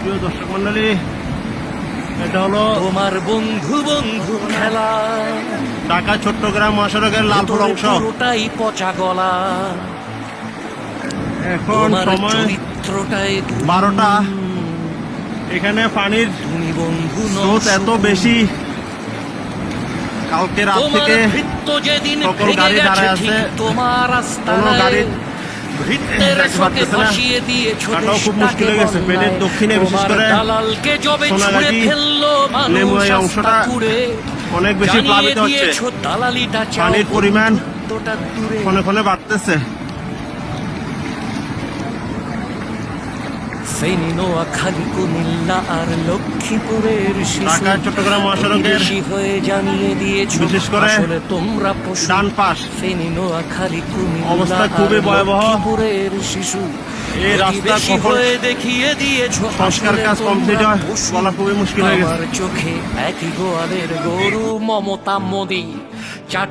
প্রিয় দর্শক মন্ডলী এটা হলো তোমার বন্ধু বন্ধু খেলা। ঢাকা চট্টগ্রাম মহাসড়কের লালপুর অংশ। পুরোটাই পচা গলা। এখন সময় বারোটা। এখানে পানির স্রোত এত বেশি। কালকে রাত তোমার থেকে সকল গাড়ি দাঁড়ায় আছে। তোমার কোনো গাড়ির ভাসিয়ে খুব মুশকিল হয়ে গেছে। দক্ষিণে বিশেষ করে দালালকে জবে ছুঁড়ে ফেলল মানুষ অংশটা অনেক বেশি প্লাবিত হচ্ছে। দালালিটা পানির পরিমাণ ফোনে ফোনে ক্ষণে ক্ষণে বাড়তেছে। ফেনী নোয়াখালী কুমিল্লা আর লক্ষ্মীপুরের শিশু ঢাকা চট্টগ্রাম মহাসড়কের প্রতিবেশী হয়ে জানিয়ে দিয়েছ। বিশেষ করে আসলে তোমরা পশু ডান পাশ। ফেনী নোয়াখালী কুমিল্লা অবস্থা খুবই ভয়াবহ। লক্ষ্মীপুরের শিশু। এই রাস্তা কখন হয়ে দেখিয়ে দিয়েছ। সংস্কার কাজ কমপ্লিট হয় বলা খুবই মুশকিল হয়ে গেছে। চোখে একই গোয়ালের গরু মমতা মোদী।